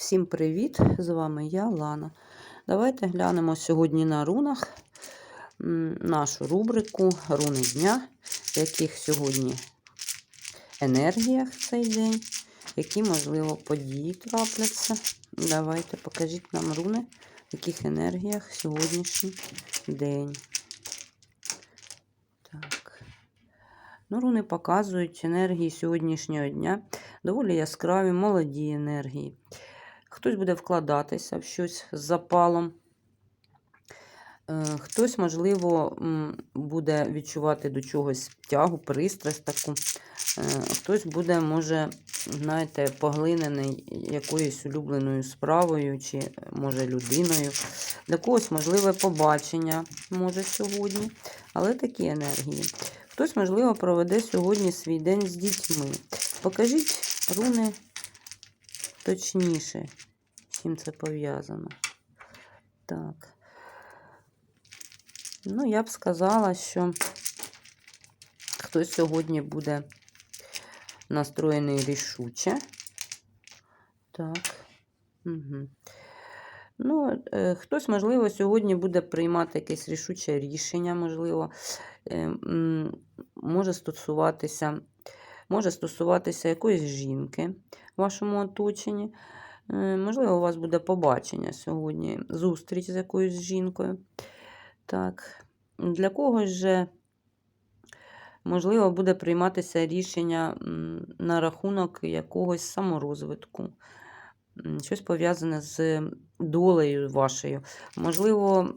Всім привіт! З вами я, Лана. Давайте глянемо сьогодні на рунах нашу рубрику Руни дня, в яких сьогодні енергіях цей день, які, можливо, події трапляться. Давайте покажіть нам руни, в яких енергіях сьогоднішній день. Так. Ну, руни показують енергії сьогоднішнього дня. Доволі яскраві, молоді енергії. Хтось буде вкладатися в щось з запалом. Е, Хтось, можливо, буде відчувати до чогось тягу, пристрасть таку. Е, Хтось буде, може, знаєте, поглинений якоюсь улюбленою справою, чи, може, людиною. Для когось, можливе, побачення може сьогодні, але такі енергії. Хтось, можливо, проведе сьогодні свій день з дітьми. Покажіть руни точніше, чим це пов'язано. Так. Ну, я б сказала, що хтось сьогодні буде настроєний рішуче. Так. Угу. Ну, е, хтось, можливо, сьогодні буде приймати якесь рішуче рішення, можливо, е, може стосуватися, може стосуватися якоїсь жінки в вашому оточенні. Е, Можливо, у вас буде побачення сьогодні, зустріч з якоюсь жінкою. Так. Для когось же, можливо, буде прийматися рішення на рахунок якогось саморозвитку. Щось пов'язане з долею вашою. Можливо,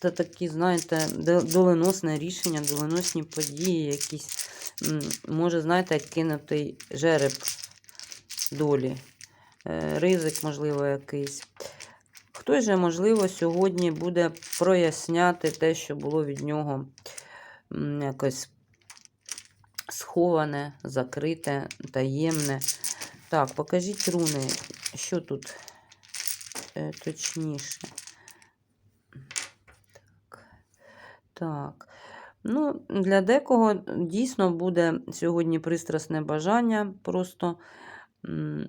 це такі, знаєте, доленосне рішення, доленосні події, якісь, може, знаєте, кинутий жереб долі, ризик, можливо, якийсь. Хтось же, можливо, сьогодні буде проясняти те, що було від нього якось сховане, закрите, таємне. Так, покажіть руни, що тут е, точніше. Так. Так. Ну, для декого дійсно буде сьогодні пристрасне бажання просто е,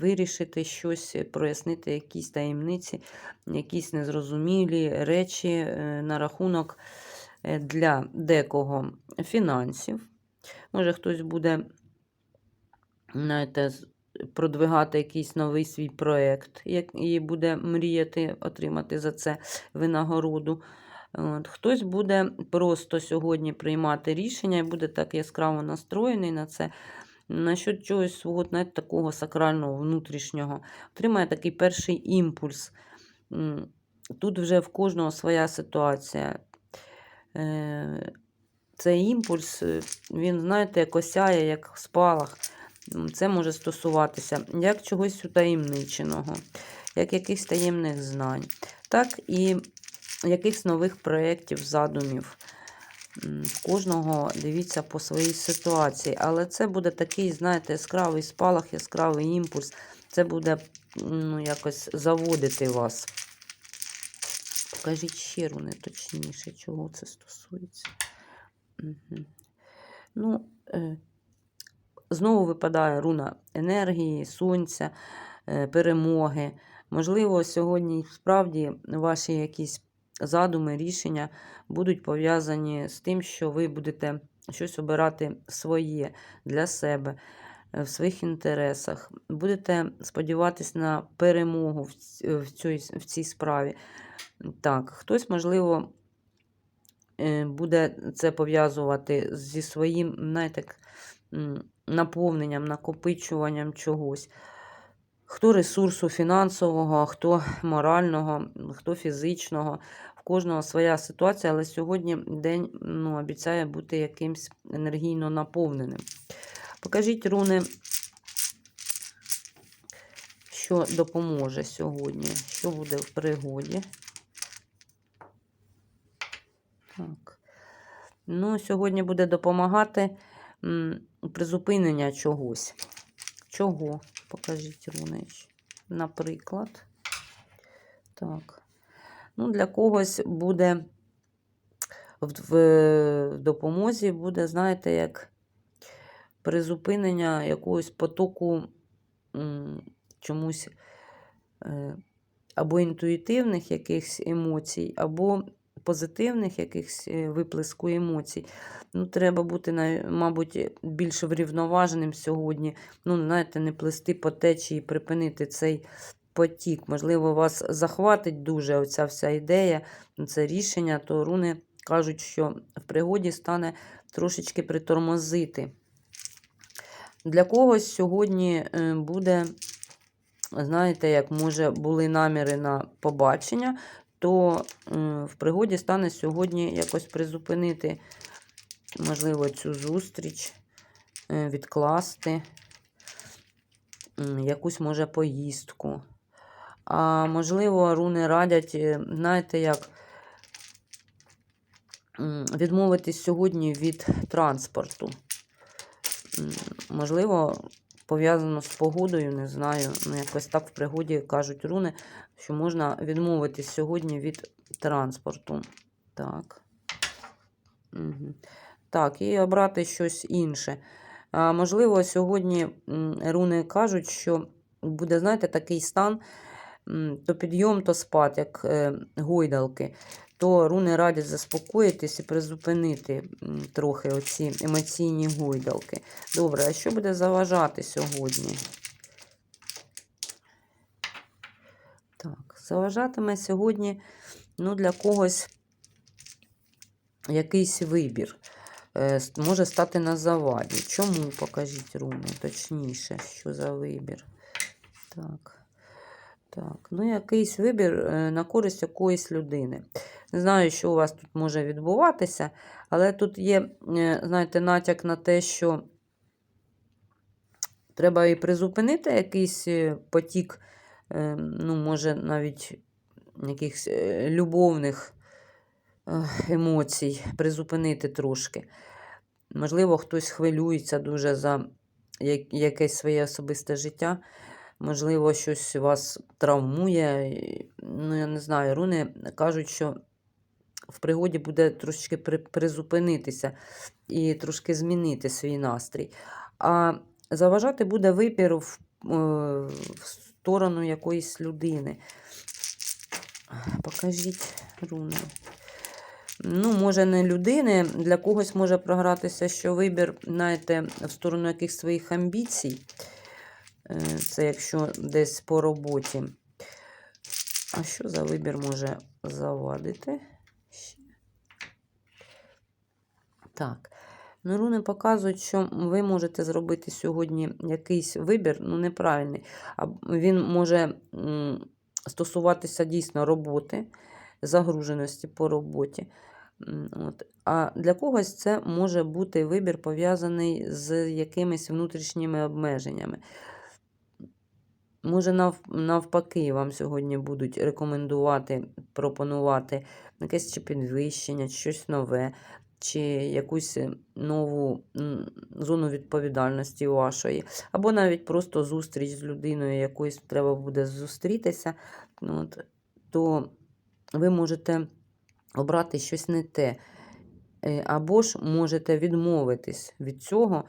вирішити щось, е, прояснити якісь таємниці, якісь незрозумілі речі е, на рахунок е, для декого фінансів. Може, хтось буде, знаєте, продвигати якийсь новий свій проєкт, і буде мріяти отримати за це винагороду. От. Хтось буде просто сьогодні приймати рішення і буде так яскраво настроєний на це, насчет чогось свого знаєте, такого сакрального, внутрішнього. Отримає такий перший імпульс. Тут вже в кожного своя ситуація. Е, Цей імпульс, е, він, знаєте, як осяє, як спалах. Це може стосуватися як чогось утаємниченого, як якихось таємних знань, так і якихось нових проєктів, задумів. Кожного дивіться по своїй ситуації. Але це буде такий, знаєте, яскравий спалах, яскравий імпульс. Це буде ну, якось заводити вас. Покажіть ще руни точніше, чого це стосується. Угу. Ну, е, знову випадає руна енергії, сонця, е, перемоги. Можливо, сьогодні справді ваші якісь задуми, рішення будуть пов'язані з тим, що ви будете щось обирати своє для себе е, в своїх інтересах. Будете сподіватись на перемогу в, цій, в цій справі. Так, хтось, можливо, е, буде це пов'язувати зі своїм, знаєте, наповненням, накопичуванням чогось. Хто ресурсу фінансового, хто морального, хто фізичного. Кожного своя ситуація, але сьогодні день ну, обіцяє бути якимсь енергійно наповненим. Покажіть руни, що допоможе сьогодні, що буде в пригоді. Так. Ну, сьогодні буде допомагати м, призупинення чогось. Чого? Покажіть руни. Наприклад. Так. Ну, для когось буде в, допомозі, буде, знаєте, як призупинення якогось потоку чомусь е, або інтуїтивних якихось емоцій, або позитивних якихось е, виплеску емоцій. Ну, треба бути, мабуть, більш врівноваженим сьогодні. Ну, знаєте, не плести по течії, припинити цей потік. Можливо, вас захватить дуже оця вся ідея, це рішення, то руни кажуть, що в пригоді стане трошечки притормозити. Для когось сьогодні е, буде, знаєте, як може були наміри на побачення, то е, в пригоді стане сьогодні якось призупинити, можливо, цю зустріч, е, відкласти якусь може поїздку. А можливо, руни радять, е, знаєте, як відмовитись сьогодні від транспорту. Можливо, пов'язано з погодою, не знаю. Ну, якось так в пригоді кажуть руни, що можна відмовитись сьогодні від транспорту. Так. Угу. Так, і обрати щось інше. А, можливо, сьогодні руни кажуть, що буде, знаєте, такий стан, то підйом, то спад, як е, гойдалки. То руни радять заспокоїтись і призупинити трохи оці емоційні гойдалки. Добре, а що буде заважати сьогодні? Так, заважатиме сьогодні ну, для когось якийсь вибір. Е, може стати на заваді. Чому? Покажіть руни, точніше, що за вибір. Так. Так, ну якийсь вибір е, на користь якоїсь людини. Не знаю, що у вас тут може відбуватися, але тут є, е, знаєте, натяк на те, що треба і призупинити якийсь е, потік, е, ну, може, навіть якихось любовних емоцій, призупинити трошки. Можливо, хтось хвилюється дуже за якесь своє особисте життя. Можливо, щось вас травмує. Ну, я не знаю, руни кажуть, що в пригоді буде трошечки при- призупинитися і трошки змінити свій настрій. А заважати буде вибір в, е, в сторону якоїсь людини. Покажіть руни. Ну, може, не людини. Для когось може програтися, що вибір, знаєте, в сторону якихось своїх амбіцій. Е, Це якщо десь по роботі. А що за вибір може завадити? Так. Ну, руни показують, що ви можете зробити сьогодні якийсь вибір, ну, неправильний. А він може стосуватися дійсно роботи, загруженості по роботі. От. А для когось це може бути вибір пов'язаний з якимись внутрішніми обмеженнями. Може, нав, навпаки, вам сьогодні будуть рекомендувати, пропонувати якесь чи підвищення, щось нове, чи якусь е, нову зону відповідальності вашої, або навіть просто зустріч з людиною, якоюсь треба буде зустрітися, от, то ви можете обрати щось не те. Е, Або ж можете відмовитись від цього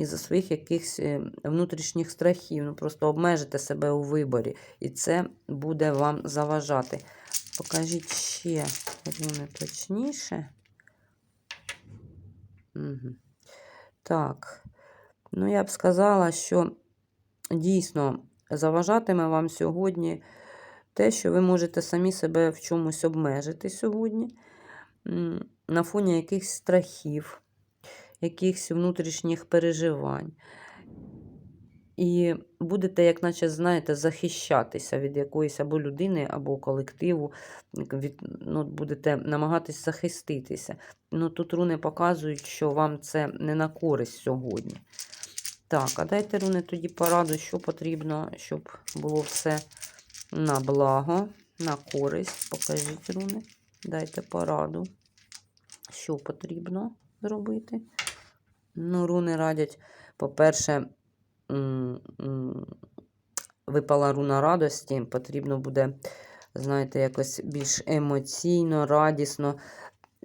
із-за своїх якихось е, внутрішніх страхів, ну просто обмежите себе у виборі, і це буде вам заважати. Покажіть ще руни точніше. Угу. Так, ну я б сказала, що дійсно заважатиме вам сьогодні те, що ви можете самі себе в чомусь обмежити сьогодні, на фоні якихось страхів, якихось внутрішніх переживань. І будете, як наче, знаєте, захищатися від якоїсь або людини, або колективу, від, ну, будете намагатись захиститися. Ну, тут руни показують, що вам це не на користь сьогодні. Так, а дайте руни тоді пораду, що потрібно, щоб було все на благо, на користь. Покажіть руни. Дайте пораду, що потрібно зробити. Ну, руни радять, по-перше, випала руна радості, потрібно буде, знаєте, якось більш емоційно, радісно,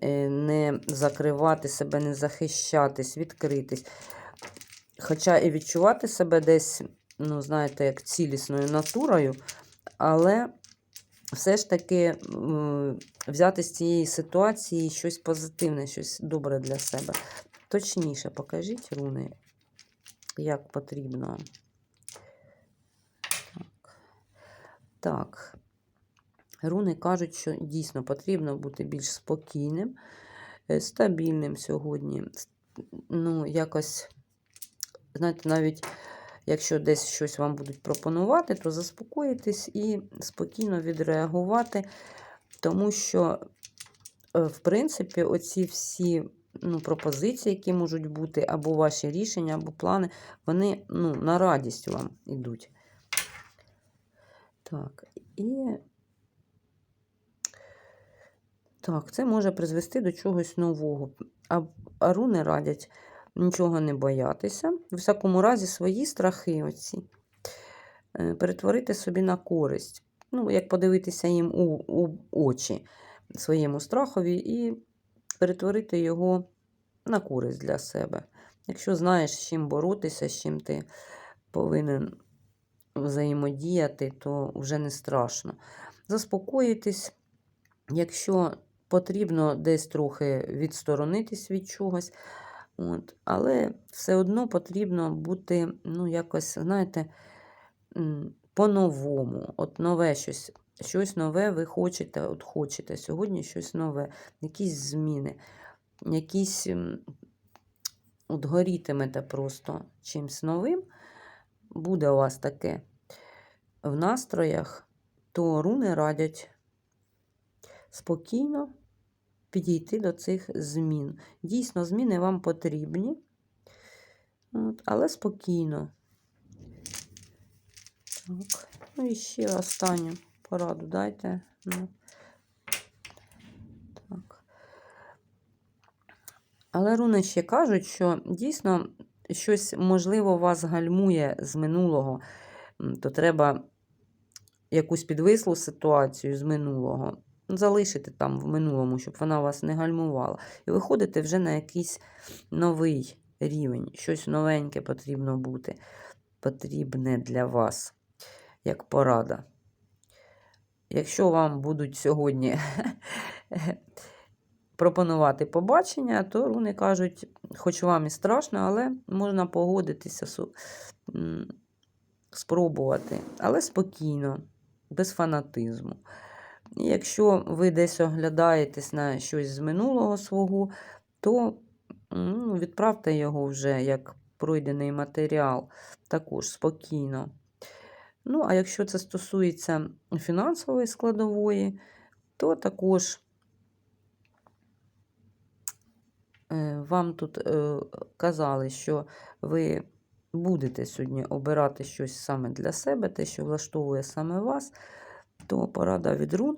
е, не закривати себе, не захищатись, відкритись. хоча і відчувати себе десь, ну, знаєте, як цілісною натурою, але все ж таки взяти з цієї ситуації щось позитивне, щось добре для себе. Точніше, покажіть руни, як потрібно. Так. так. Руни кажуть, що дійсно потрібно бути більш спокійним, е, стабільним сьогодні. Ну, якось, знаєте, навіть якщо десь щось вам будуть пропонувати, то заспокоїтесь і спокійно відреагувати, тому що, е, в принципі, оці всі ну, пропозиції, які можуть бути, або ваші рішення, або плани, вони ну, на радість вам йдуть. Так, і так, це може призвести до чогось нового. А, а руни радять нічого не боятися. В всякому разі, свої страхи оці е, перетворити собі на користь. Ну, як подивитися їм у, у очі своєму страхові і перетворити його на користь для себе. Якщо знаєш, з чим боротися, з чим ти повинен взаємодіяти, то вже не страшно. Заспокоїтесь, якщо потрібно десь трохи відсторонитись від чогось. От. Але все одно потрібно бути, ну, якось, знаєте, по-новому. От нове щось. Щось нове ви хочете, от хочете сьогодні щось нове, якісь зміни, якісь от горітимете просто чимсь новим. Буде у вас таке в настроях, то руни радять спокійно підійти до цих змін. Дійсно, зміни вам потрібні, от, але спокійно. Так. Ну і ще останню пораду дайте. Ну. Так. Але руни ще кажуть, що дійсно щось, можливо, вас гальмує з минулого, то треба якусь підвислу ситуацію з минулого залишити там в минулому, щоб вона вас не гальмувала. І виходите вже на якийсь новий рівень. Щось новеньке потрібно бути, потрібне для вас, як порада. Якщо вам будуть сьогодні пропонувати побачення, то руни кажуть, хоч вам і страшно, але можна погодитися, спробувати, але спокійно, без фанатизму. І Якщо ви десь оглядаєтесь на щось з минулого свого, то ну, відправте його вже як пройдений матеріал, також спокійно. Ну, а якщо це стосується фінансової складової, то також е, вам тут е, казали, що ви будете сьогодні обирати щось саме для себе, те, що влаштовує саме вас, то порада від рун.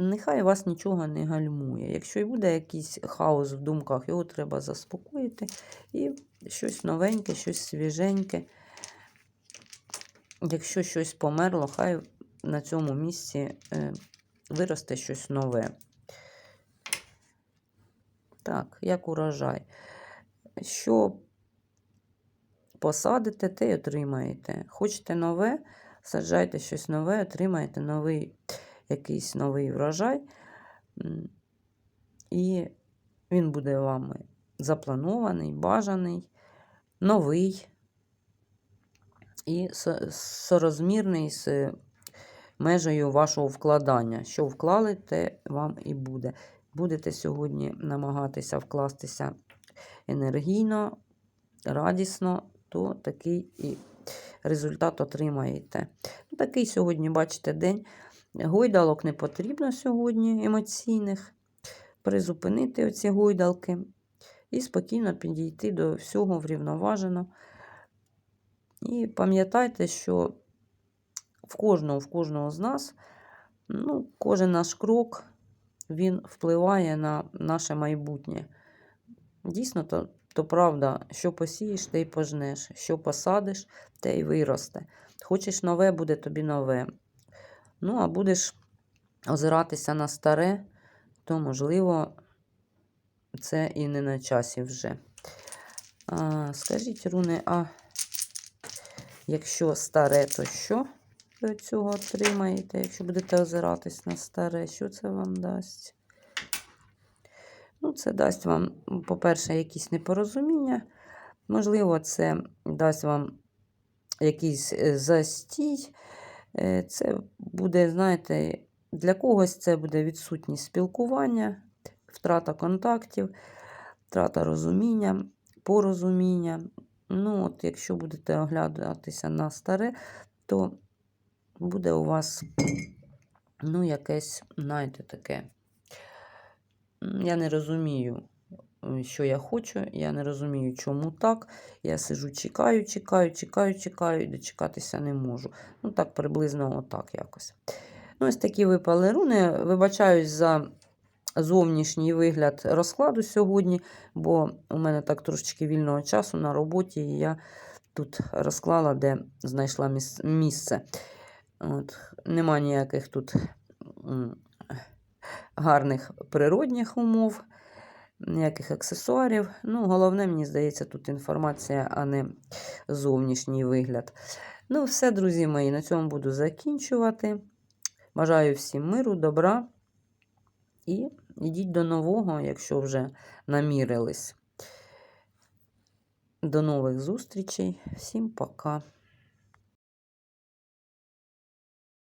Нехай вас нічого не гальмує. Якщо і буде якийсь хаос в думках, його треба заспокоїти і щось новеньке, щось свіженьке. Якщо щось померло, хай на цьому місці е, виросте щось нове. Так, як урожай. Що посадите, те й отримаєте. Хочете нове, саджайте щось нове, отримаєте новий якийсь новий врожай, і він буде вами запланований, бажаний, новий і сорозмірний з межею вашого вкладання. Що вклали, те вам і буде. Будете сьогодні намагатися вкластися енергійно, радісно, то такий і результат отримаєте. Такий сьогодні, бачите, день. Гойдалок не потрібно сьогодні, емоційних. Призупинити оці гойдалки і спокійно підійти до всього врівноважено. І пам'ятайте, що в кожного, в кожного з нас, ну, кожен наш крок, він впливає на наше майбутнє. Дійсно, то, то правда, що посієш, те й пожнеш, що посадиш, те й виросте. Хочеш нове, буде тобі нове. Ну, а будеш озиратися на старе, то, можливо, це і не на часі вже. А, скажіть, Руни, а якщо старе, то що ви цього отримаєте? Якщо будете озиратись на старе, що це вам дасть? Ну, це дасть вам, по-перше, якісь непорозуміння. Можливо, це дасть вам якийсь е, застій. Е, Це буде, знаєте, для когось це буде відсутність спілкування, втрата контактів, втрата розуміння, порозуміння. Ну, от, якщо будете оглядатися на старе, то буде у вас, ну, якесь, знаєте, таке. Я не розумію, що я хочу, я не розумію, чому так. Я сижу, чекаю, чекаю, чекаю, чекаю і дочекатися не можу. Ну, так, приблизно отак якось. Ну, ось такі випали руни. Вибачаюсь за зовнішній вигляд розкладу сьогодні, бо у мене так трошечки вільного часу на роботі, і я тут розклала, де знайшла місце. От. Нема ніяких тут гарних природних умов, ніяких аксесуарів. Ну, головне, мені здається, тут інформація, а не зовнішній вигляд. Ну, все, друзі мої, на цьому буду закінчувати. Бажаю всім миру, добра. І йдіть до нового, якщо вже намірились. До нових зустрічей. Всім пока.